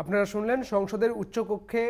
আপনারা শুনলেন সংসদের উচ্চকক্ষে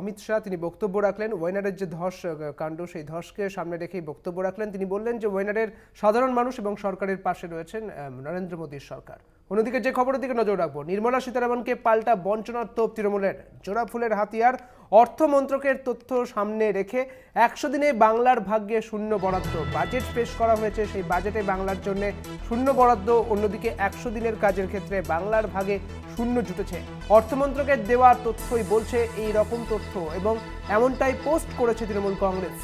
অমিত শাহ, তিনি বক্তব্য রাখলেন। ওয়েনারের যে ধস কাণ্ড, সেই ধসকে সামনে রেখেই বক্তব্য রাখলেন। তিনি বললেন যে, ওয়েনারের সাধারণ মানুষ এবং সরকারের পাশে রয়েছেন নরেন্দ্র মোদীর সরকার। অন্যদিকে যে খবরের দিকে নজর রাখব, নির্মলা সীতারামনকে পাল্টা বঞ্চনার তোপ তৃণমূলের। জোড়া ফুলের হাতিয়ার অর্থমন্ত্রকের তথ্য সামনে রেখে একশো দিনে বাংলার ভাগ্যে শূন্য বরাদ্দ। বাজেট পেশ করা হয়েছে, সেই বাজেটে বাংলার জন্য শূন্য বরাদ্দ, অন্যদিকে একশো দিনের কাজের ক্ষেত্রে বাংলার ভাগে শূন্য জুটেছে। অর্থমন্ত্রকের দেওয়া তথ্যই বলছে এই রকম তথ্য এবং এমনটাই পোস্ট করেছে তৃণমূল কংগ্রেস।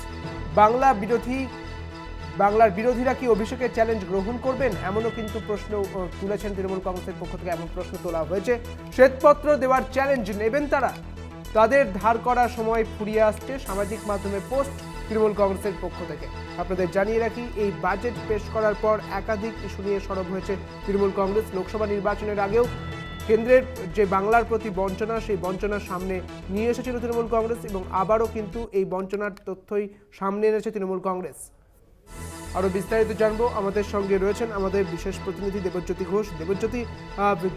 বাংলা বিরোধী বাংলার বিরোধীরা কি অভিষেকের চ্যালেঞ্জ গ্রহণ করবেন? এমনও কিন্তু প্রশ্ন তুলেছেন তৃণমূল কংগ্রেসের পক্ষ থেকে এমন প্রশ্ন তোলা হয়েছে। শ্বেতপত্র দেওয়ার চ্যালেঞ্জ নেবেন তারা? তাদের ধার করার সময় ফুরিয়ে আসছে সামাজিক মাধ্যমে পোস্ট তৃণমূল কংগ্রেসের পক্ষ থেকে। আপনাদের জানিয়ে রাখি, এই বাজেট পেশ করার পর একাধিক ইস্যু নিয়ে সরব হয়েছে তৃণমূল কংগ্রেস লোকসভা নির্বাচনের আগেও। কেন্দ্রের যে বাংলার প্রতি বঞ্চনা, সেই বঞ্চনার সামনে নিয়ে এসেছিল তৃণমূল কংগ্রেস এবং আবারও কিন্তু এই বঞ্চনার তথ্যই সামনে এনেছে তৃণমূল কংগ্রেস। আরও বিস্তারিত জানব। আমাদের সঙ্গে রয়েছেন আমাদের বিশেষ প্রতিনিধি দেবজ্যোতি ঘোষ। দেবজ্যোতি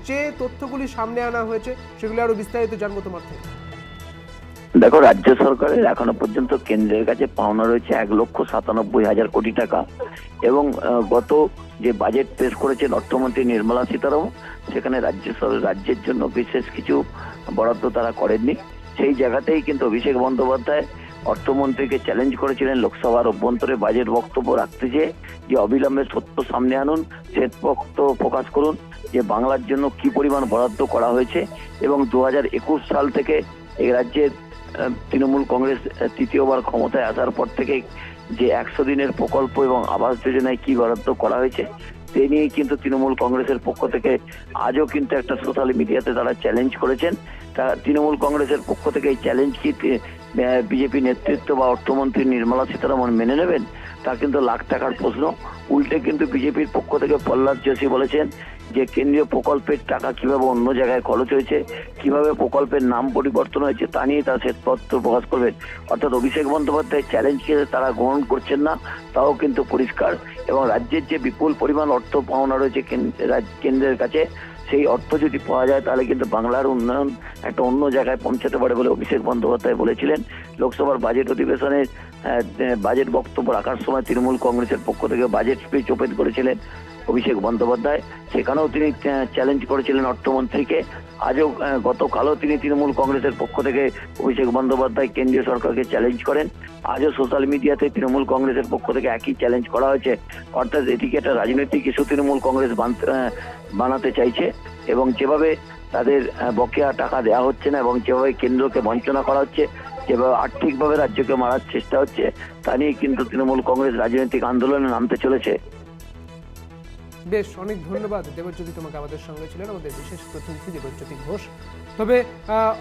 যে তথ্যগুলি সামনে আনা হয়েছে, সেগুলি আরও বিস্তারিত জানব তোমার থেকে। দেখো, রাজ্য সরকারের এখনও পর্যন্ত কেন্দ্রের কাছে পাওনা রয়েছে এক লক্ষ সাতানব্বই হাজার কোটি টাকা এবং গত যে বাজেট পেশ করেছেন অর্থমন্ত্রী নির্মলা সীতারামন, সেখানে রাজ্য সর- রাজ্যের জন্য বিশেষ কিছু বরাদ্দ তারা করেননি। সেই জায়গাতেই কিন্তু অভিষেক বন্দ্যোপাধ্যায় অর্থমন্ত্রীকে চ্যালেঞ্জ করেছিলেন লোকসভার অভ্যন্তরে বাজেট বক্তব্য রাখতে যে যে অবিলম্বে সত্য সামনে আনুন, শ্বেত বক্তব্য প্রকাশ করুন, যে বাংলার জন্য কি পরিমাণ বরাদ্দ করা হয়েছে এবং দু হাজার একুশ সাল থেকে এই রাজ্যের তৃণমূল কংগ্রেস তৃতীয়বার ক্ষমতায় আসার পর থেকে যে একশো দিনের প্রকল্প এবং আবাস যোজনায় কি বরাদ্দ করা হয়েছে, সে নিয়ে কিন্তু তৃণমূল কংগ্রেসের পক্ষ থেকে আজও কিন্তু একটা সোশ্যাল মিডিয়াতে তারা চ্যালেঞ্জ করেছেন। তা তৃণমূল কংগ্রেসের পক্ষ থেকে এই চ্যালেঞ্জ কি বিজেপি নেতৃত্ব বা অর্থমন্ত্রী নির্মলা সীতারামন মেনে নেবেন, তা কিন্তু লাখ টাকার প্রশ্ন। উল্টে কিন্তু বিজেপির পক্ষ থেকে প্রহ্লাদ যোশী বলেছেন যে, কেন্দ্রীয় প্রকল্পের টাকা কীভাবে অন্য জায়গায় খরচ হয়েছে, কীভাবে প্রকল্পের নাম পরিবর্তন হয়েছে, তা নিয়ে তারা শ্বেতপত্র প্রকাশ করবেন। অর্থাৎ অভিষেক বন্দ্যোপাধ্যায় চ্যালেঞ্জকে তারা গ্রহণ করছেন না, তাও কিন্তু পরিষ্কার। এবং রাজ্যের যে বিপুল পরিমাণ অর্থ পাওনা রয়েছে কেন্দ্রের কাছে সেই অর্থ যদি পাওয়া যায়, তাহলে কিন্তু বাংলার উন্নয়ন একটা অন্য জায়গায় পৌঁছাতে পারে বলে অভিষেক বন্দ্যোপাধ্যায় বলেছিলেন। লোকসভার বাজেট অধিবেশনে বাজেট বক্তব্য রাখার সময় তৃণমূল কংগ্রেসের পক্ষ থেকে বাজেট স্পিচ ওপেন করেছিলেন। অভিষেক বন্দ্যোপাধ্যায়। সেখানেও তিনি চ্যালেঞ্জ করেছিলেন অর্থমন্ত্রীকে। আজও গতকালও তিনি তৃণমূল কংগ্রেসের পক্ষ থেকে অভিষেক বন্দ্যোপাধ্যায় কেন্দ্রীয় সরকারকে চ্যালেঞ্জ করেন। আজও সোশ্যাল মিডিয়াতে তৃণমূল কংগ্রেসের পক্ষ থেকে একই চ্যালেঞ্জ করা হয়েছে। অর্থাৎ এটিকে একটা রাজনৈতিক ইস্যু তৃণমূল কংগ্রেস বানাতে চাইছে এবং যেভাবে তাদের বকেয়া টাকা দেওয়া হচ্ছে না এবং যেভাবে কেন্দ্রকে বঞ্চনা করা হচ্ছে, যেভাবে আর্থিকভাবে রাজ্যকে মারার চেষ্টা হচ্ছে, তা নিয়ে কিন্তু তৃণমূল কংগ্রেস রাজনৈতিক আন্দোলনে নামতে চলেছে। বেশ অনেক ধন্যবাদ দেবজ্যোতি তোমাকে আমাদের সঙ্গে ছিলেন আমাদের বিশেষ প্রতিনিধি দেবজ্যোতি ঘোষ তবে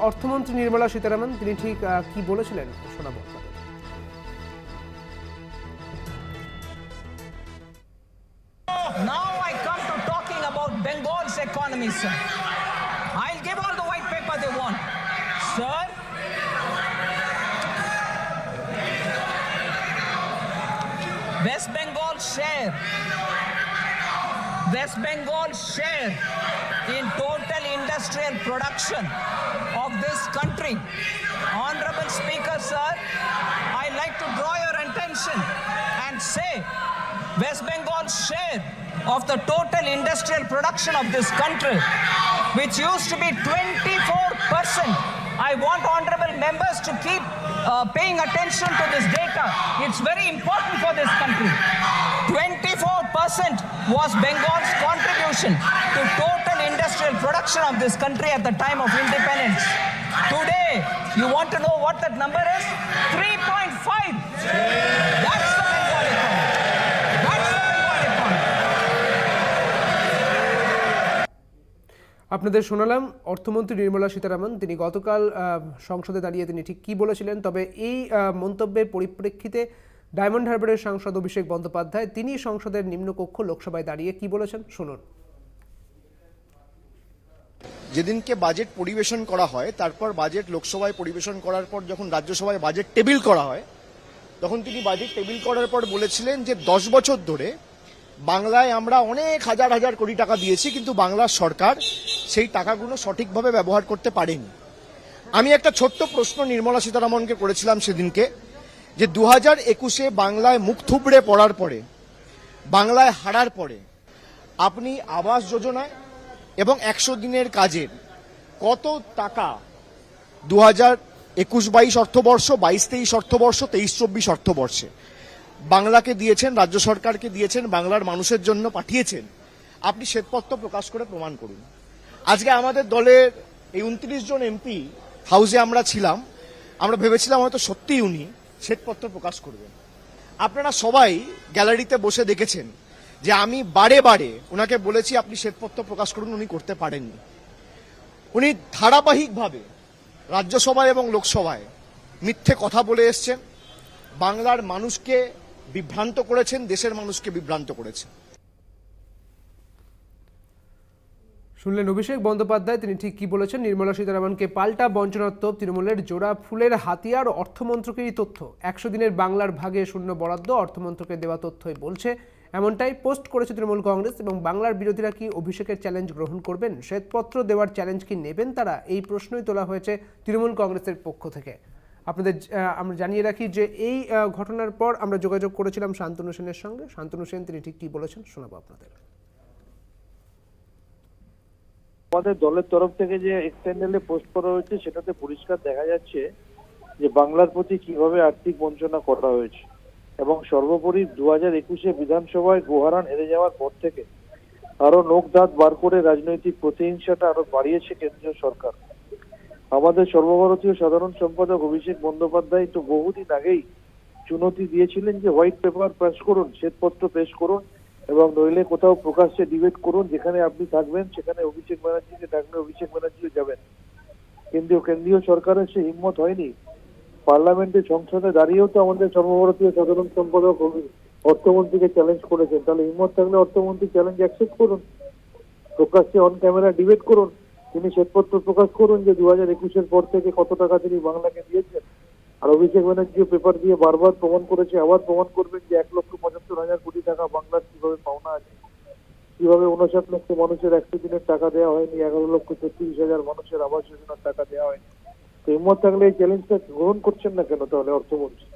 অর্থমন্ত্রী নির্মলা সীতারামন তিনি ঠিক কি বলেছিলেন শোনাবো Now I come to talking about Bengal's economy, sir. I'll give all the white paper they want. Sir, West Bengal share, West Bengal share in total industrial production of this country. Honorable Speaker, sir, I like to draw your attention and say West Bengal's share of the total industrial production of this country, which used to be 24%. I want honorable members to keep uh, paying attention to this data. It's very important for this country. 24% was Bengal's contribution to total industrial production of this country at the time of independence. Today, you want to know what that number is? 3.5. That's the Bengal economy. That's the Bengal economy. আপনাদের শোনালাম অর্থমন্ত্রী নির্মলা সীতারামন তিনি গতকাল সংসদে দাঁড়িয়ে তিনি ঠিক কি বলেছিলেন তবে এই মন্তব্যের পরিপ্রেক্ষিতে ডায়মন্ড হারবারের সাংসদ অভিষেক বন্দ্যোপাধ্যায়, তিনি সংসদের নিম্নকক্ষ লোকসভায় দাঁড়িয়ে কি বলেছেন? শুনুন। যেদিনকে বাজেট পরিবেশন করা হয়, তারপর বাজেট লোকসভায় পরিবেশন করার পর যখন রাজ্যসভায় বাজেট টেবিল করা হয়, তখন তিনি বাজেট টেবিল করার পর বলেছিলেন যে, দশ বছর ধরে বাংলায় আমরা অনেক হাজার হাজার কোটি টাকা দিয়েছি, কিন্তু বাংলার সরকার সেই টাকাগুলো সঠিকভাবে ব্যবহার করতে পারেনি। আমি একটা ছোট্ট প্রশ্ন নির্মলা সীতারামনকে করেছিলাম সেদিনকে। যে দু হাজার একুশে বাংলায় মুখ থুবড়ে পড়ার পরে, বাংলায় হারার পরে, আপনি আবাস যোজনায় এবং একশো দিনের কাজের কত টাকা দু হাজার একুশ বাইশ অর্থবর্ষ, বাইশ তেইশ অর্থবর্ষ, তেইশ চব্বিশ অর্থবর্ষে বাংলাকে দিয়েছেন, রাজ্য সরকারকে দিয়েছেন, বাংলার মানুষের জন্য পাঠিয়েছেন, আপনি শ্বেতপত্র প্রকাশ করে প্রমাণ করুন। আজকে আমাদের দলের এই উনত্রিশ জন এমপি হাউসে আমরা ছিলাম, আমরা ভেবেছিলাম হয়তো সত্যিই উনি শ্বেতপত্র প্রকাশ করবেন। আপনারা সবাই গ্যালারিতে বসে দেখেছেন যে আমি বারে বারে ওনাকে বলেছি, আপনি শ্বেতপত্র প্রকাশ করুন, উনি করতে পারেননি। উনি ধারাবাহিকভাবে রাজ্যসভায় এবং লোকসভায় মিথ্যে কথা বলে এসছেন। বাংলার মানুষকে বিভ্রান্ত করেছেন, দেশের মানুষকে বিভ্রান্ত করেছেন। শুনলেন অভিষেক বন্দ্যোপাধ্যায়, তিনি ঠিক কি বলেছেন? নির্মলা সীতারামনকে পাল্টা বঞ্চনাত্মক তৃণমূলের জোড়া ফুলের হাতিয়ার অর্থমন্ত্রকেরই তথ্য। একশো দিনের বাংলার ভাগে শূন্য বরাদ্দ অর্থমন্ত্রকে দেওয়া তথ্যই বলছে। এমনটাই পোস্ট করেছে তৃণমূল কংগ্রেস এবং বাংলার বিরোধীরা কি অভিষেকের চ্যালেঞ্জ গ্রহণ করবেন? শ্বেতপত্র দেওয়ার চ্যালেঞ্জ কি নেবেন তারা? এই প্রশ্নই তোলা হয়েছে তৃণমূল কংগ্রেসের পক্ষ থেকে। আপনাদের আমরা জানিয়ে রাখি যে এই ঘটনার পর আমরা যোগাযোগ করেছিলাম শান্তনু সেনের সঙ্গে। শান্তনু সেন, তিনি ঠিক কি বলেছেন শোনাবো আপনাদের। আমাদের দলের তরফ থেকে যে এক্সটেন্ডেলে পোস্ট করা হয়েছে, সেটাতে পরিষ্কার দেখা যাচ্ছে যে বাংলার প্রতি কীভাবে আর্থিক বঞ্চনা করা হয়েছে। এবং সর্বোপরি দু হাজার একুশে বিধানসভায় গোহারান হেরে যাওয়ার পর থেকে আরও নোক দাঁত বার করে রাজনৈতিক প্রতিহিংসাটা আরও বাড়িয়েছে কেন্দ্রীয় সরকার। আমাদের সর্বভারতীয় সাধারণ সম্পাদক অভিষেক বন্দ্যোপাধ্যায় তো বহুদিন আগেই চুনতি দিয়েছিলেন যে হোয়াইট পেপার পেশ করুন, শ্বেতপত্র পেশ করুন এবং নইলে কোথাও প্রকাশ্যে ডিবেট করুন, যেখানে আপনি থাকবেন, সেখানে অভিষেক ব্যানার্জিকে ডাকলে অভিষেক ব্যানার্জিও যাবেন। কিন্তু কেন্দ্রীয় সরকারের সে হিম্মত হয়নি। পার্লামেন্টে সংসদে দাঁড়িয়েও তো আমাদের সর্বভারতীয় সাধারণ সম্পাদক অর্থমন্ত্রীকে চ্যালেঞ্জ করেছেন। তাহলে হিম্মত থাকলে অর্থমন্ত্রী চ্যালেঞ্জ অ্যাকসেপ্ট করুন। প্রকাশ্যে অন ক্যামেরা ডিবেট করুন। তিনি শ্বেতপত্র প্রকাশ করুন যে দু হাজার একুশের পর থেকে কত টাকা তিনি বাংলাকে দিয়েছেন। আর অভিষেক ব্যানার্জিও পেপার দিয়ে বারবার প্রমাণ করেছে, আবার প্রমাণ করবেন যে এক লক্ষ পঁচাত্তর হাজার কোটি টাকা বাংলার কীভাবে পাওনা আছে। কীভাবে উনষাট লক্ষ মানুষের একশো দিনের টাকা দেওয়া হয়নি, এগারো লক্ষ ছত্রিশ হাজার মানুষের আবাস যোজনার টাকা দেওয়া হয়নি। তো হিম্মত থাকলে এই চ্যালেঞ্জটা গ্রহণ করছেন না কেন তাহলে অর্থমন্ত্রী?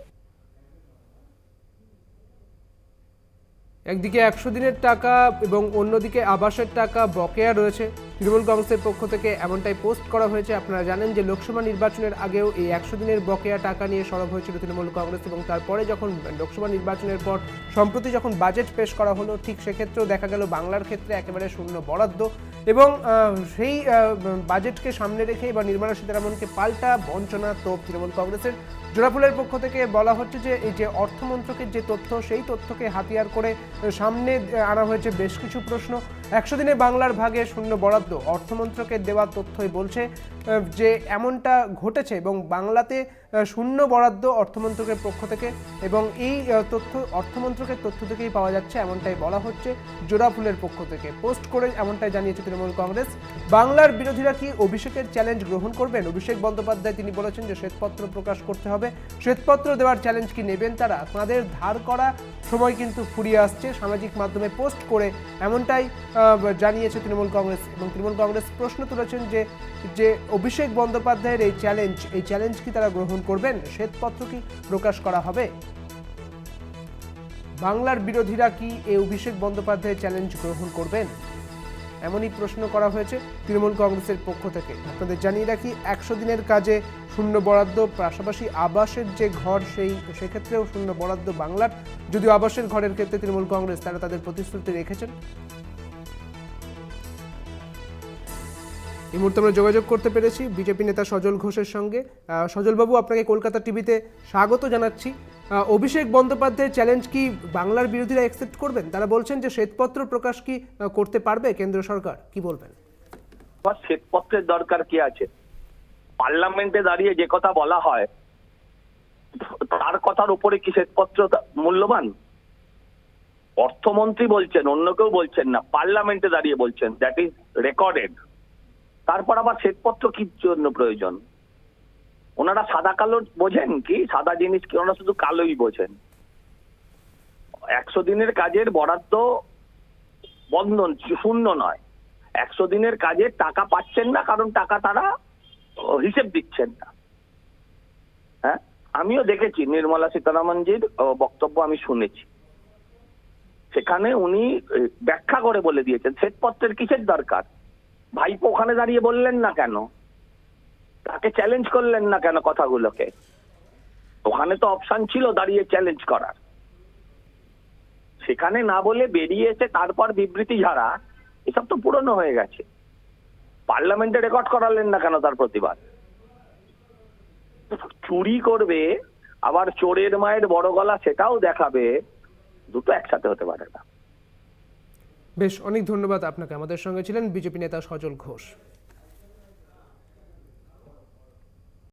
একদিকে একশো দিনের টাকা এবং অন্যদিকে আবাসের টাকা বকেয়া রয়েছে। তৃণমূল কংগ্রেসের পক্ষ থেকে এমনটাই পোস্ট করা হয়েছে। আপনারা জানেন যে লোকসভা নির্বাচনের আগেও এই একশো দিনের বকেয়া টাকা নিয়ে সরব হয়েছিল তৃণমূল কংগ্রেস এবং তারপরে যখন লোকসভা নির্বাচনের পর সম্প্রতি যখন বাজেট পেশ করা হলো, ঠিক সেক্ষেত্রেও দেখা গেল বাংলার ক্ষেত্রে একেবারে শূন্য বরাদ্দ এবং সেই বাজেটকে সামনে রেখে এবার নির্মলা সীতারামনকে পাল্টা বঞ্চনা তোপ তৃণমূল কংগ্রেসের। জোড়াফুলের পক্ষ থেকে বলা হচ্ছে যে এই যে অর্থমন্ত্রকের যে তথ্য, সেই তথ্যকে হাতিয়ার করে সামনে আনা হয়েছে বেশ কিছু প্রশ্ন। একশো দিনে বাংলার ভাগে শূন্য বরাদ্দ অর্থমন্ত্রকের দেওয়া তথ্যই বলছে যে এমনটা ঘটেছে এবং বাংলাতে শূন্য বরাদ্দ অর্থমন্ত্রকের পক্ষ থেকে এবং এই তথ্য, অর্থমন্ত্রকের তথ্য থেকেই পাওয়া যাচ্ছে, এমনটাই বলা হচ্ছে জোড়াফুলের পক্ষ থেকে। পোস্ট করে এমনটাই জানিয়েছে তৃণমূল কংগ্রেস। বাংলার বিরোধীরা কি অভিষেকের চ্যালেঞ্জ গ্রহণ করবেন? অভিষেক বন্দ্যোপাধ্যায় তিনি বলেছেন যে শ্বেতপত্র প্রকাশ করতে হবে। শ্বেতপত্র দেওয়ার চ্যালেঞ্জ কি নেবেন তারা? তাদের ধার করা সময় কিন্তু ফুরিয়ে আসছে। সামাজিক মাধ্যমে পোস্ট করে এমনটাই জানিয়েছে তৃণমূল কংগ্রেস। এবং তৃণমূল কংগ্রেস প্রশ্ন তুলেছেন যে যে অভিষেক বন্দ্যোপাধ্যায়ের এই চ্যালেঞ্জ এই চ্যালেঞ্জ কি তারা গ্রহণ করবেন? শ্বেতপত্র কি প্রকাশ করা হবে? বাংলার বিরোধীরা কি এই অভিষেক বন্দ্যোপাধ্যায়ের চ্যালেঞ্জ গ্রহণ করবেন? এমনই প্রশ্ন করা হয়েছে তৃণমূল কংগ্রেসের পক্ষ থেকে। আপনাদের জানিয়ে রাখি, একশো দিনের কাজে শূন্য বরাদ্দ, পাশাপাশি আবাসের যে ঘর, সেই, সেক্ষেত্রেও শূন্য বরাদ্দ বাংলার। যদিও আবাসের ঘরের ক্ষেত্রে তৃণমূল কংগ্রেস তারা তাদের প্রতিশ্রুতি রেখেছেন। এই মুহূর্তে আমরা যোগাযোগ করতে পেরেছি বিজেপি নেতা সজল ঘোষের সঙ্গে। সজলবাবু, আপনাকে কলকাতা টিভিতে স্বাগত জানাচ্ছি। অভিষেক বন্দ্যোপাধ্যায়ের চ্যালেঞ্জ কি বাংলার বিরোধীরা অ্যাকসেপ্ট করবেন? তারা বলছেন যে শ্বেতপত্র প্রকাশ কি করতে পারবে কেন্দ্র সরকার? কি বলবেন? শ্বেতপত্রের দরকার কি আছে? পার্লামেন্টে দাঁড়িয়ে যে কথা বলা হয়, তার কথার উপরে কি শ্বেতপত্র মূল্যবান? অর্থমন্ত্রী বলছেন, অন্য কেউ বলছেন না, পার্লামেন্টে দাঁড়িয়ে বলছেন দ্যাট ইজ রেকর্ডেড তারপর আবার শ্বেতপত্র কি জন্য প্রয়োজন? ওনারা সাদা কালো বোঝেন কি? সাদা জিনিস কি ওনারা শুধু কালোই বোঝেন? একশো দিনের কাজের বরাদ্দ বন্ধন, শূন্য নয়। একশো দিনের কাজে টাকা পাচ্ছেন না, কারণ টাকা তারা হিসেব দিচ্ছেন না। হ্যাঁ? আমিও দেখেছি নির্মলা সীতারামনজির বক্তব্য আমি শুনেছি। সেখানে উনি ব্যাখ্যা করে বলে দিয়েছেন, শ্বেতপত্রের কিসের দরকার? ভাইপো ওখানে দাঁড়িয়ে বললেন না কেন? তাকে চ্যালেঞ্জ করলেন না কেন কথাগুলোকে? ওখানে তো অপশন ছিল দাঁড়িয়ে চ্যালেঞ্জ করার। সেখানে না বলে বেরিয়ে এসে তারপর বিবৃতি ঝাড়া, এসব তো পুরনো হয়ে গেছে। পার্লামেন্টে রেকর্ড করালেন না কেন তার প্রতিবাদ? চুরি করবে, আবার চোরের মায়ের বড় গলা সেটাও দেখাবে, দুটো একসাথে হতে পারে না। বেশ, অনেক ধন্যবাদ আপনাকে। আমাদের সঙ্গে ছিলেন বিজেপি নেতা সজল ঘোষ।